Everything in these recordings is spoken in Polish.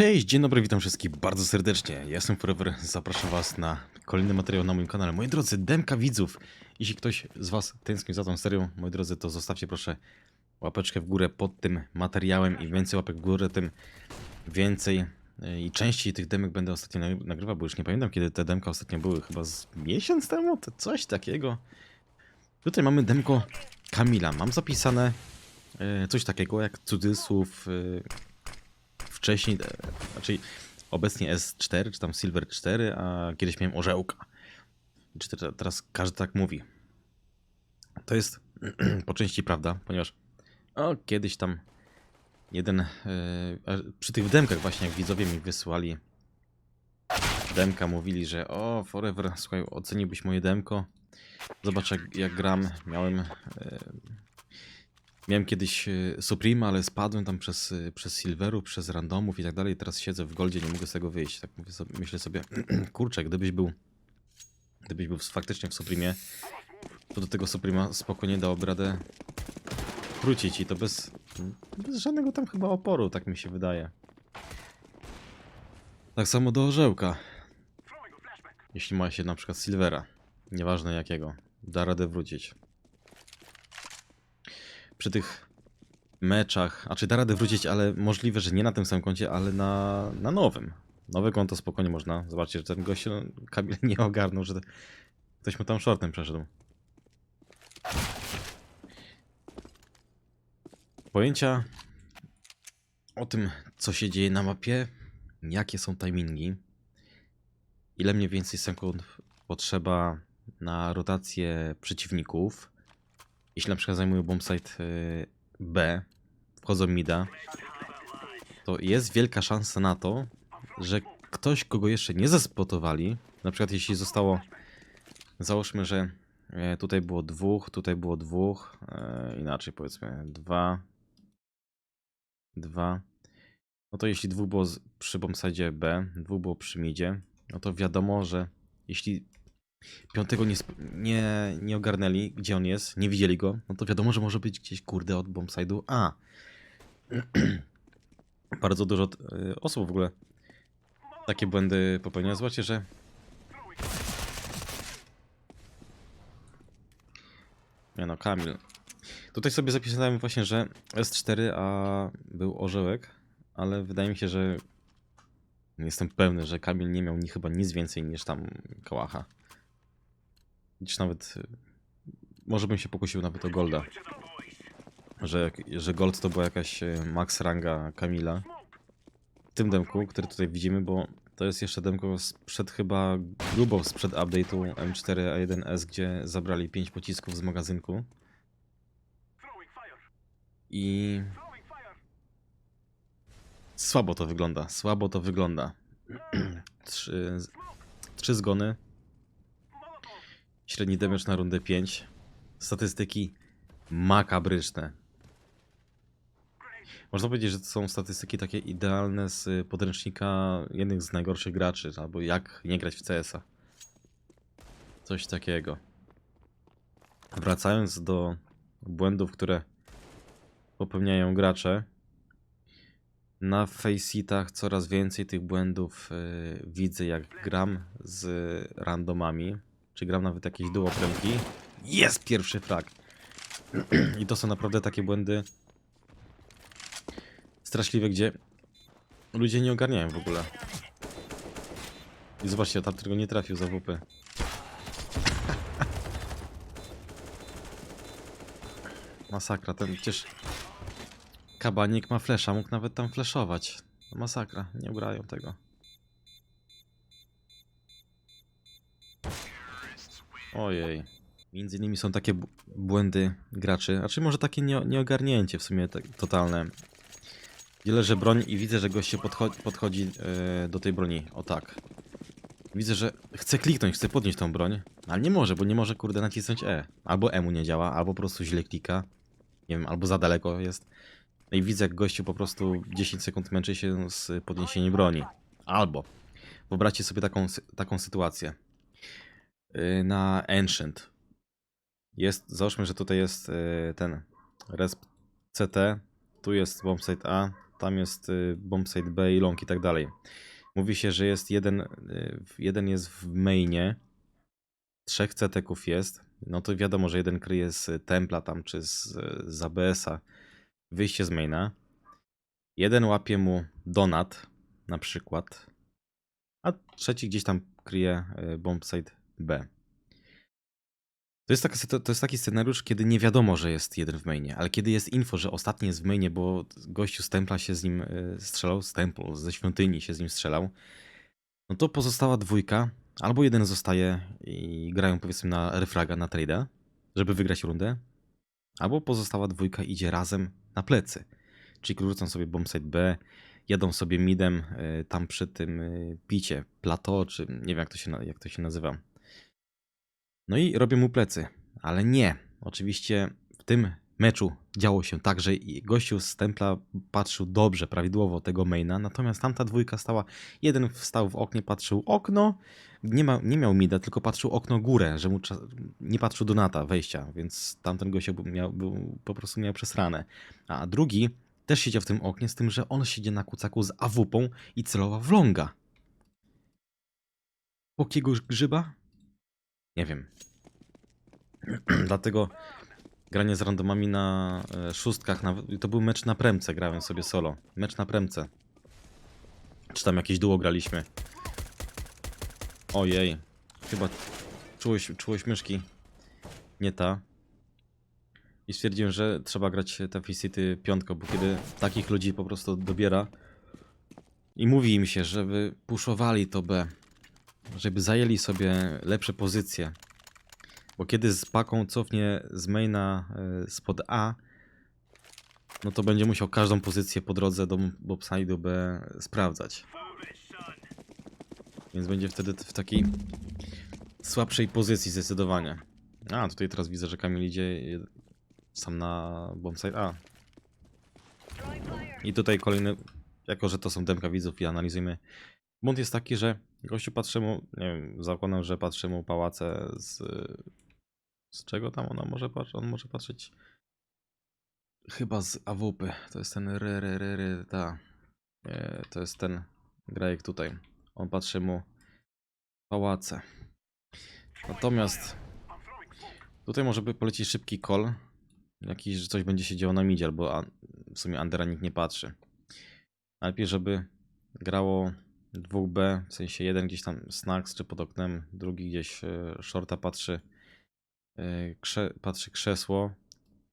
Cześć, dzień dobry, witam wszystkich bardzo serdecznie. Ja jestem Forever, zapraszam was na kolejny materiał na moim kanale. Moi drodzy, demka widzów. Jeśli ktoś z was tęskni za tą serią, moi drodzy, to zostawcie proszę łapeczkę w górę pod tym materiałem. Im więcej łapek w górę, tym więcej e, i częściej tych demek będę ostatnio nagry- nagrywał, bo już nie pamiętam kiedy te demka ostatnio były, chyba z miesiąc temu, to coś takiego. Tutaj mamy demko Kamila. Mam zapisane e, coś takiego jak cudzysłów e, wcześniej, e, znaczy obecnie S4, czy tam Silver 4, a kiedyś miałem orzełka. Teraz każdy tak mówi. To jest po części prawda, ponieważ o, kiedyś tam jeden, a przy tych demkach właśnie jak widzowie mi wysyłali demka, mówili, że o Forever, słuchaj, oceniłbyś moje demko, zobacz jak, jak gram, miałem e, Miałem kiedyś e, Suprema, ale spadłem tam przez, e, przez Silveru, przez randomów i tak dalej. Teraz siedzę w Goldzie, nie mogę z tego wyjść. Tak mówię sobie, myślę sobie, kurczę, gdybyś był, gdybyś był faktycznie w Supremie, to do tego Suprema spokojnie dałoby radę wrócić i to bez, bez żadnego tam chyba oporu, tak mi się wydaje. Tak samo do orzełka. Jeśli ma się na przykład Silvera, nieważne jakiego, da radę wrócić przy tych meczach, a czy da radę wrócić, ale możliwe, że nie na tym samym koncie, ale na, na nowym. Nowe konto spokojnie można. Zobaczcie, że ten gość no, nie ogarnął, że ktoś mu tam shortem przeszedł. Pojęcia o tym, co się dzieje na mapie, jakie są timingi, ile mniej więcej sekund potrzeba na rotację przeciwników, jeśli na przykład zajmują bombsite y, B, wchodzą mida, to jest wielka szansa na to, że ktoś, kogo jeszcze nie zespotowali, na przykład jeśli zostało, załóżmy, że e, tutaj było dwóch, tutaj było dwóch, e, inaczej powiedzmy, dwa, dwa, no to jeśli dwóch było przy bombsite B, dwóch było przy midzie, no to wiadomo, że jeśli piątego nie, nie, nie ogarnęli, gdzie on jest, nie widzieli go, no to wiadomo, że może być gdzieś, kurde, od bombside'u A. Bardzo dużo y, osób w ogóle takie błędy popełnia. Zobaczcie, że nie no, Kamil. Tutaj sobie zapisałem właśnie, że S4, a był orzełek, ale wydaje mi się, że jestem pewny, że Kamil nie miał ni, chyba nic więcej niż tam kałacha. Czy nawet. Może bym się pokusił nawet o Golda. Że, że Gold to była jakaś y, max ranga Kamila. W tym demku, który tutaj widzimy, bo to jest jeszcze demko sprzed chyba grubo sprzed update'u M4A1S, gdzie zabrali 5 pocisków z magazynku. I. Słabo to wygląda, słabo to wygląda. trzy, trzy zgony, Średni damage na rundę 5. Statystyki makabryczne. Można powiedzieć, że to są statystyki takie idealne z podręcznika jednych z najgorszych graczy, albo jak nie grać w CS-a. Coś takiego. Wracając do błędów, które popełniają gracze. Na faceitach coraz więcej tych błędów y, widzę jak gram z randomami czy gram nawet jakieś duo premki. Jest pierwszy frag. I to są naprawdę takie błędy straszliwe, gdzie ludzie nie ogarniają w ogóle. I zobaczcie, tam tylko nie trafił za WP. Masakra, ten przecież kabanik ma flesza, mógł nawet tam fleszować. Masakra, nie ugrają tego. Ojej. Między innymi są takie błędy graczy, a czy może takie nie, nieogarnięcie w sumie tak, totalne. Gdzie leży broń i widzę, że gość się podchodzi, podchodzi e, do tej broni. O tak. Widzę, że chce kliknąć, chce podnieść tą broń, ale nie może, bo nie może kurde nacisnąć E. Albo E mu nie działa, albo po prostu źle klika. Nie wiem, albo za daleko jest. No i widzę, jak gościu po prostu 10 sekund męczy się z podniesieniem broni. Albo wyobraźcie sobie taką, taką sytuację na Ancient. Jest, załóżmy, że tutaj jest y, ten resp CT, tu jest bombsite A, tam jest y, bombsite B i long i tak dalej. Mówi się, że jest jeden, y, jeden jest w mainie, trzech ceteków jest, no to wiadomo, że jeden kryje z templa tam, czy z, z ABS-a wyjście z maina. Jeden łapie mu donat, na przykład, a trzeci gdzieś tam kryje y, bombsite B. To jest, taka, to jest taki scenariusz, kiedy nie wiadomo, że jest jeden w mainie, ale kiedy jest info, że ostatni jest w mainie, bo gościu z templa się z nim y, strzelał, z templu, ze świątyni się z nim strzelał, no to pozostała dwójka, albo jeden zostaje i grają powiedzmy na refraga, na trade'a, żeby wygrać rundę, albo pozostała dwójka idzie razem na plecy. Czyli rzucą sobie bombsite B, jadą sobie midem y, tam przy tym y, picie, plateau, czy nie wiem jak to się, jak to się nazywa. No i robią mu plecy, ale nie. Oczywiście w tym meczu działo się tak, że gościu z templa patrzył dobrze, prawidłowo tego maina, natomiast tamta dwójka stała, jeden wstał w oknie, patrzył okno, nie, ma, nie miał mida, tylko patrzył okno górę, że mu nie patrzył do nata wejścia, więc tamten gościu miał, był, po prostu miał przesrane. A drugi też siedział w tym oknie, z tym, że on siedzi na kucaku z awupą i celował w longa. Pokiego grzyba? Nie wiem. Dlatego granie z randomami na e, szóstkach, na, to był mecz na premce, grałem sobie solo. Mecz na premce. Czy tam jakieś duo graliśmy. Ojej. Chyba czułeś, czułeś myszki. Nie ta. I stwierdziłem, że trzeba grać te City piątką, bo kiedy takich ludzi po prostu dobiera i mówi im się, żeby puszowali to B, żeby zajęli sobie lepsze pozycje, bo kiedy z paką cofnie z maina y, spod A, no to będzie musiał każdą pozycję po drodze do bobside'u B sprawdzać. Więc będzie wtedy w takiej słabszej pozycji zdecydowanie. A, tutaj teraz widzę, że Kamil idzie sam na bombsite A. I tutaj kolejny, jako że to są demka widzów i analizujemy. Błąd jest taki, że gościu patrzy mu, nie wiem, zakładam, że patrzy mu pałace z... Z czego tam ona może patrzeć? On może patrzeć chyba z AWP. To jest ten re, re, re, re ta. E, to jest ten grajek tutaj. On patrzy mu pałace. Natomiast tutaj może by polecieć szybki call. Jakiś, że coś będzie się działo na midzie, albo a, w sumie Andera nikt nie patrzy. Najlepiej, żeby grało 2B, w sensie jeden gdzieś tam snacks czy pod oknem, drugi gdzieś e, shorta patrzy, e, krze, patrzy krzesło,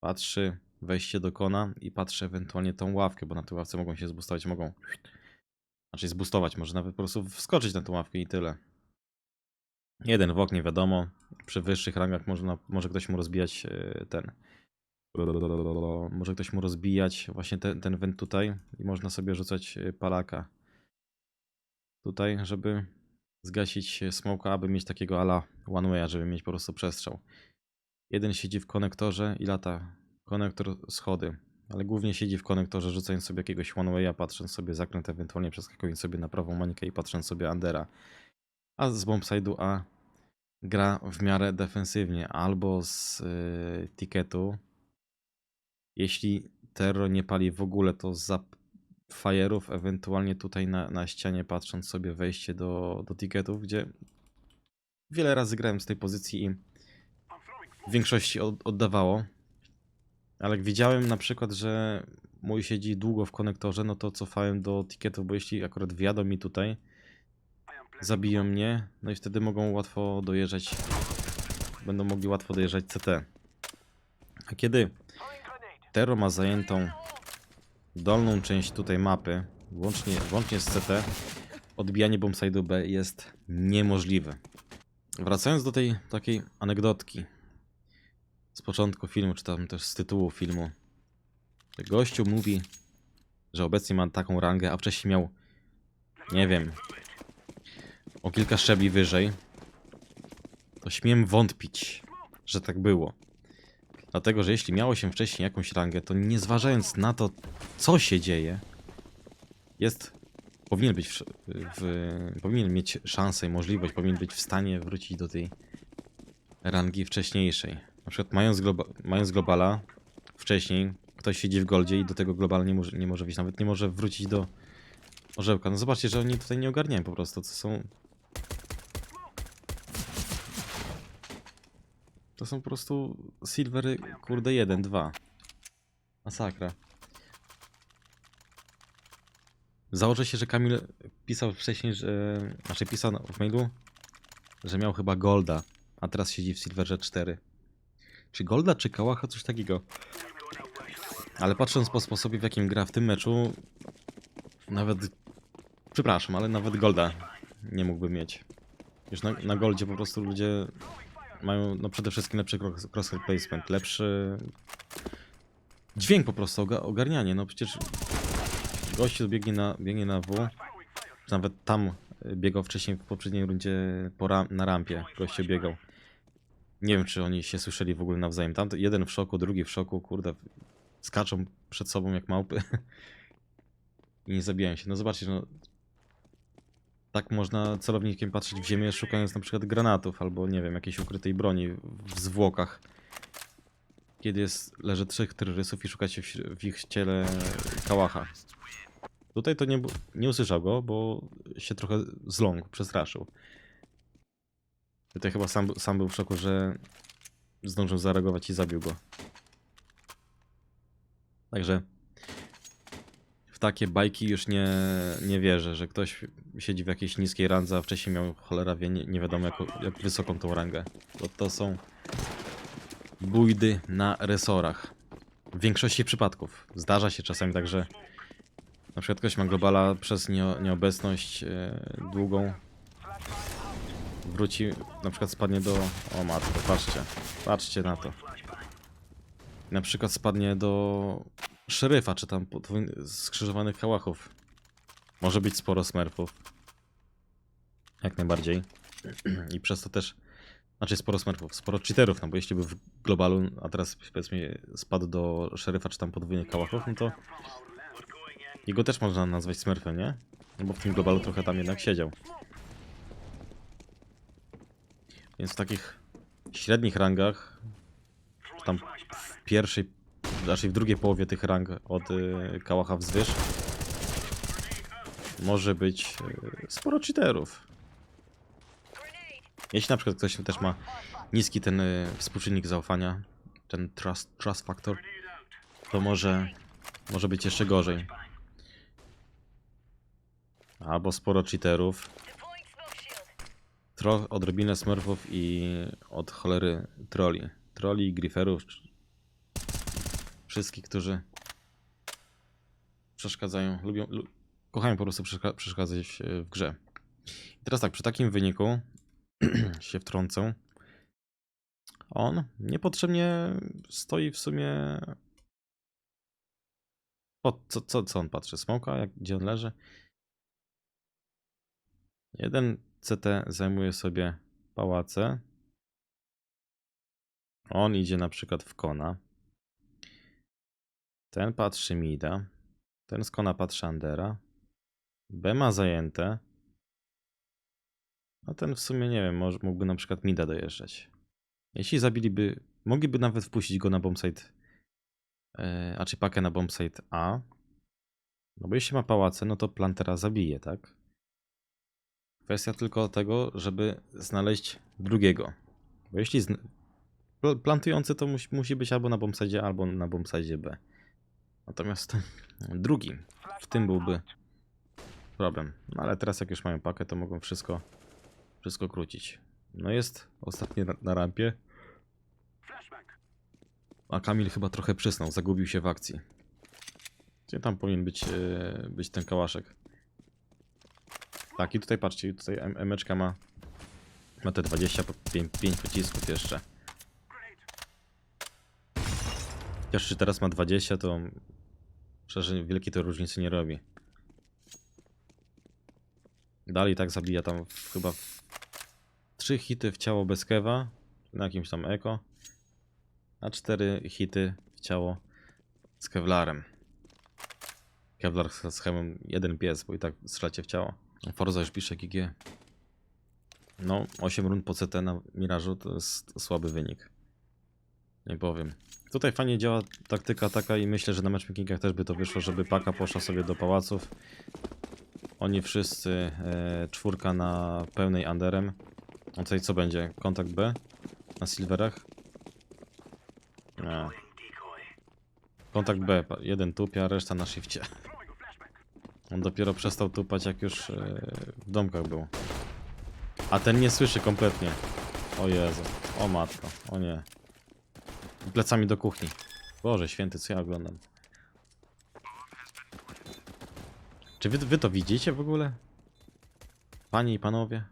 patrzy wejście do kona i patrzy ewentualnie tą ławkę, bo na tej ławce mogą się zbustować, mogą znaczy zbustować, może nawet po prostu wskoczyć na tą ławkę i tyle. Jeden w oknie wiadomo, przy wyższych rangach można, może ktoś mu rozbijać e, ten może ktoś mu rozbijać właśnie ten, ten went tutaj i można sobie rzucać palaka tutaj, żeby zgasić smoka, aby mieć takiego ala one way'a, żeby mieć po prostu przestrzał. Jeden siedzi w konektorze i lata konektor schody, ale głównie siedzi w konektorze rzucając sobie jakiegoś one way'a, patrząc sobie zakręt, ewentualnie przeskakując sobie na prawą mańkę i patrząc sobie Andera. A z bombside'u A gra w miarę defensywnie, albo z y, tiketu. Jeśli Terro nie pali w ogóle, to za fajerów, ewentualnie tutaj na, na ścianie patrząc sobie wejście do, do tiketów, gdzie wiele razy grałem z tej pozycji i w większości od, oddawało. Ale jak widziałem na przykład, że mój siedzi długo w konektorze, no to cofałem do tiketów, bo jeśli akurat wjadą mi tutaj, zabiją mnie, no i wtedy mogą łatwo dojeżdżać, będą mogli łatwo dojeżdżać CT. A kiedy Tero ma zajętą dolną część tutaj mapy, włącznie, włącznie z CT, odbijanie bombside'u B jest niemożliwe. Wracając do tej takiej anegdotki z początku filmu, czy tam też z tytułu filmu. Gościu mówi, że obecnie ma taką rangę, a wcześniej miał, nie wiem, o kilka szczebli wyżej, to śmiem wątpić, że tak było. Dlatego, że jeśli miało się wcześniej jakąś rangę, to nie zważając na to, co się dzieje, jest, powinien być, w, w, powinien mieć szansę i możliwość, powinien być w stanie wrócić do tej rangi wcześniejszej. Na przykład mając, globa, mając globala wcześniej, ktoś siedzi w goldzie i do tego globalnie nie może, nie może wyjść, nawet nie może wrócić do orzełka. No zobaczcie, że oni tutaj nie ogarniają po prostu, to są... To są po prostu silvery, kurde, 1, 2. Masakra. Założę się, że Kamil pisał wcześniej, że... Znaczy pisał w mailu, że miał chyba Golda, a teraz siedzi w Silverze 4. Czy Golda, czy Kałacha, coś takiego. Ale patrząc po sposobie, w jakim gra w tym meczu, nawet... Przepraszam, ale nawet Golda nie mógłby mieć. Już na, na Goldzie po prostu ludzie mają no przede wszystkim lepszy cross- crosshair placement, lepszy dźwięk po prostu, oga- ogarnianie. No przecież gościu biegnie na, biegnie na W, nawet tam y, biegał wcześniej w poprzedniej rundzie ram, na rampie, gościu biegał. Nie wiem, czy oni się słyszeli w ogóle nawzajem. Tam jeden w szoku, drugi w szoku, kurde, skaczą przed sobą jak małpy i nie zabijają się. No zobaczcie, no tak można celownikiem patrzeć w ziemię, szukając na przykład granatów albo nie wiem, jakiejś ukrytej broni w zwłokach. Kiedy jest, leży trzech terrorystów i szukacie w, śr- w ich ciele kałacha. Tutaj to nie, nie usłyszał go, bo się trochę zląkł, przestraszył. Tutaj chyba sam, sam był w szoku, że zdążył zareagować i zabił go. Także w takie bajki już nie, nie wierzę, że ktoś siedzi w jakiejś niskiej randze, a wcześniej miał cholera wie, nie, nie wiadomo jak, jak wysoką tą rangę. To są bójdy na resorach. W większości przypadków. Zdarza się czasami tak, że na przykład ktoś ma globala przez nie, nieobecność e, długą. Wróci, na przykład spadnie do... O matko, patrzcie. Patrzcie na to. Na przykład spadnie do szeryfa, czy tam skrzyżowanych kałachów. Może być sporo smerfów. Jak najbardziej. I przez to też... Znaczy sporo smerfów, sporo cheaterów, no bo jeśli by w globalu, a teraz powiedzmy spadł do szeryfa, czy tam podwójnych kałachów, no to jego też można nazwać smurfem, nie? No bo w tym globalu trochę tam jednak siedział. Więc w takich średnich rangach, tam w pierwszej, raczej w drugiej połowie tych rang od y, kałacha wzwyż, może być y, sporo cheaterów. Jeśli na przykład ktoś też ma niski ten y, współczynnik zaufania, ten trust, trust factor, to może, może być jeszcze gorzej. Albo sporo cheaterów. Tro, odrobinę smurfów i od cholery troli. Troli, griferów. Wszystkich, którzy przeszkadzają, lubią, lu, kochają po prostu przeszka- przeszkadzać e, w grze. I teraz tak, przy takim wyniku się wtrącę. On niepotrzebnie stoi w sumie. Po, co, co, co on patrzy? Smoka? Jak, gdzie on leży? Jeden CT zajmuje sobie pałace. On idzie na przykład w kona. Ten patrzy mida. Ten z kona patrzy Andera. B ma zajęte. A ten w sumie nie wiem, może, mógłby na przykład mida dojeżdżać. Jeśli zabiliby, mogliby nawet wpuścić go na bombsite, e, a czy pakę na bombsite A. No bo jeśli ma pałace, no to plantera zabije, tak? Kwestia tylko tego, żeby znaleźć drugiego. Bo jeśli plantujący to musi, musi być albo na bombsite, albo na bombsite B. Natomiast drugi, w tym byłby problem. No ale teraz jak już mają pakę, to mogą wszystko, wszystko krócić. No jest ostatni na, rampie. A Kamil chyba trochę przysnął, zagubił się w akcji. Gdzie tam powinien być, e, być ten kałaszek? Tak, i tutaj patrzcie, tutaj em- emeczka ma, ma te 25 5 pocisków jeszcze. Chociaż czy teraz ma 20, to szczerze wielkiej to różnicy nie robi. Dalej tak zabija tam w, chyba w 3 hity w ciało bez kewa, na jakimś tam eko, a 4 hity w ciało z kevlarem. Kevlar z schemą jeden pies, bo i tak strzelacie w ciało. Forza już pisze GG. No, 8 rund po CT na Mirażu to jest słaby wynik. Nie powiem. Tutaj fajnie działa taktyka taka i myślę, że na matchmakingach też by to wyszło, żeby paka poszła sobie do pałaców. Oni wszyscy, e, czwórka na pełnej underem. A tutaj co będzie? Kontakt B? Na silverach? Nie. Kontakt B, jeden tupia, reszta na shifcie. On dopiero przestał tupać jak już e, w domkach był. A ten nie słyszy kompletnie. O Jezu, o matko, o nie. Plecami do kuchni. Boże święty, co ja oglądam. Czy wy, wy to widzicie w ogóle? Panie i panowie?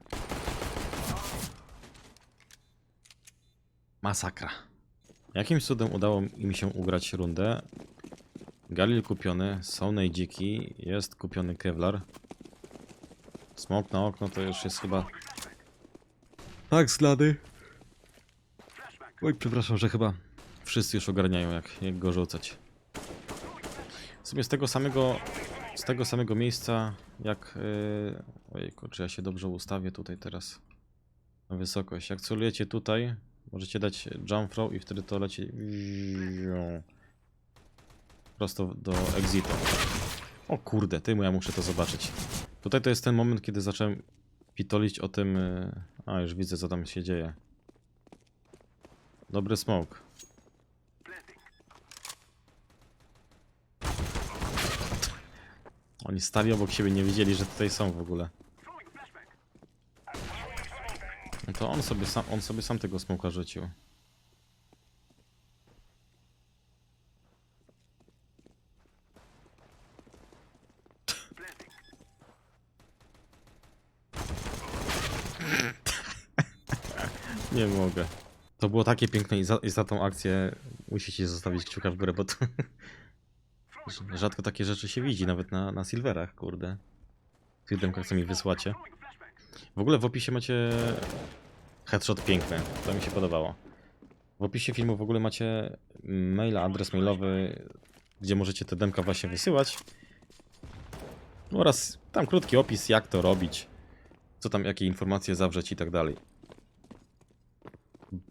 Masakra. Jakimś cudem udało mi się ugrać rundę. Galil kupiony, Sonej dziki, jest kupiony Kevlar. Smok na okno to już jest chyba... Tak, slady. Oj, przepraszam, że chyba wszyscy już ogarniają jak, jak go rzucać. W sumie z tego samego, z tego samego miejsca jak... Yy... Ojejku, czy ja się dobrze ustawię tutaj teraz na wysokość. Jak celujecie tutaj, możecie dać jump throw i wtedy to leci prosto do exitu. O kurde, ty, ja muszę to zobaczyć. Tutaj to jest ten moment, kiedy zacząłem pitolić o tym... yy, A, już widzę, co tam się dzieje. Dobry smoke. Oni stali obok siebie, nie wiedzieli, że tutaj są w ogóle. No to on sobie sam, on sobie sam tego smoka rzucił. Nie mogę. To było takie piękne i za, i za tą akcję musicie zostawić kciuka w górę, bo to rzadko takie rzeczy się widzi, nawet na, na silverach, kurde. W tych demkach, co mi wysłacie. W ogóle w opisie macie headshot piękny, to mi się podobało. W opisie filmu w ogóle macie maila, adres mailowy, gdzie możecie te demka właśnie wysyłać. Oraz tam krótki opis, jak to robić, co tam, jakie informacje zawrzeć i tak dalej.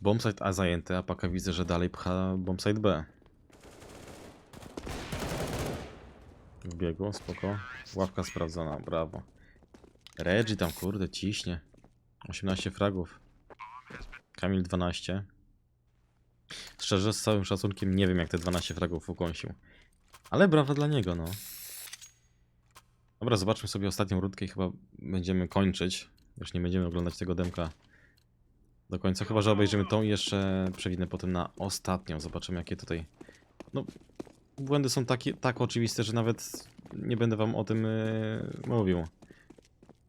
Bombsite A zajęty, a paka widzę, że dalej pcha bombsite B. Wbiegło, spoko. Ławka sprawdzona, brawo. Reggie tam, kurde, ciśnie. 18 fragów. Kamil 12. Szczerze, z całym szacunkiem nie wiem, jak te 12 fragów ukąsił. Ale brawa dla niego, no. Dobra, zobaczmy sobie ostatnią rundkę i chyba będziemy kończyć. Już nie będziemy oglądać tego demka do końca, chyba że obejrzymy tą i jeszcze przewinę potem na ostatnią. Zobaczymy jakie tutaj... No, błędy są takie, tak oczywiste, że nawet nie będę wam o tym yy, mówił.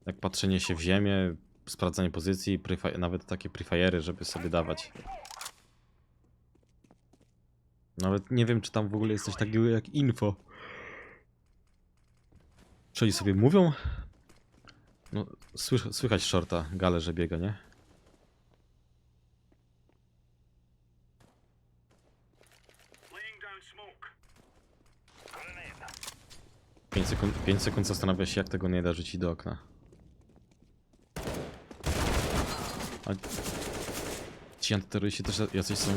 Jak patrzenie się w ziemię, sprawdzanie pozycji, nawet takie prefire'y, żeby sobie dawać. Nawet nie wiem, czy tam w ogóle jest coś takiego jak info. Czy oni sobie mówią? No, słych- słychać shorta, gale, że biega, nie? 5 sekund, 5 sekund zastanawia się, jak tego nie da rzucić do okna. A ci antyterroryści też jacyś są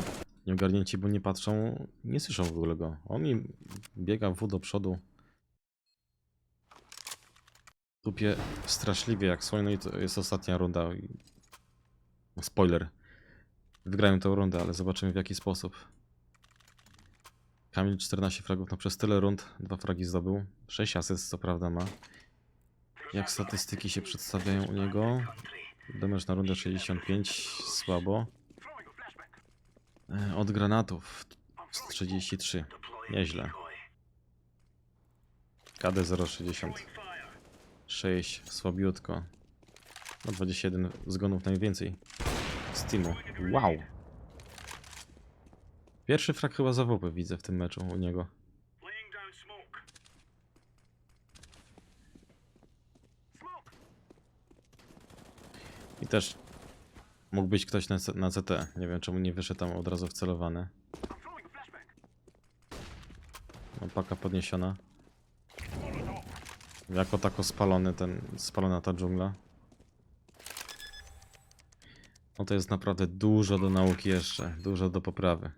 nieogarnięci, bo nie patrzą, nie słyszą w ogóle go. On im biega w do przodu. Tupie straszliwie jak słoń, no i to jest ostatnia runda. Spoiler. Wygrają tę rundę, ale zobaczymy w jaki sposób. Kamil 14 fragów, no przez tyle rund dwa fragi zdobył. 6 asyst co prawda ma. Jak statystyki się przedstawiają u niego? Damage na rundę 65, słabo. E, Od granatów 133, nieźle. KD 066, słabiutko. No 21 zgonów najwięcej z. Wow! Pierwszy frag chyba za WP widzę w tym meczu u niego. I też mógł być ktoś na, na CT. Nie wiem czemu nie wyszedł tam od razu wcelowany. I'm throwing a flashbang. No, paka podniesiona. Jako tako spalony ten, spalona ta dżungla. No to jest naprawdę dużo do nauki jeszcze, dużo do poprawy.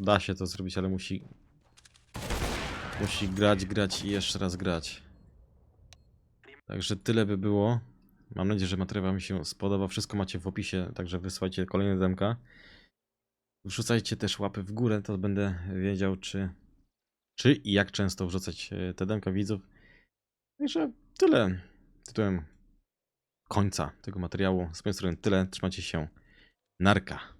Da się to zrobić, ale musi... Musi grać, grać i jeszcze raz grać. Także tyle by było. Mam nadzieję, że materiał wam się spodoba. Wszystko macie w opisie, także wysłajcie kolejne demka. Wrzucajcie też łapy w górę, to będę wiedział, czy, czy i jak często wrzucać e, te demka widzów. Także tyle tytułem końca tego materiału. Z mojej strony tyle. Trzymajcie się. Narka.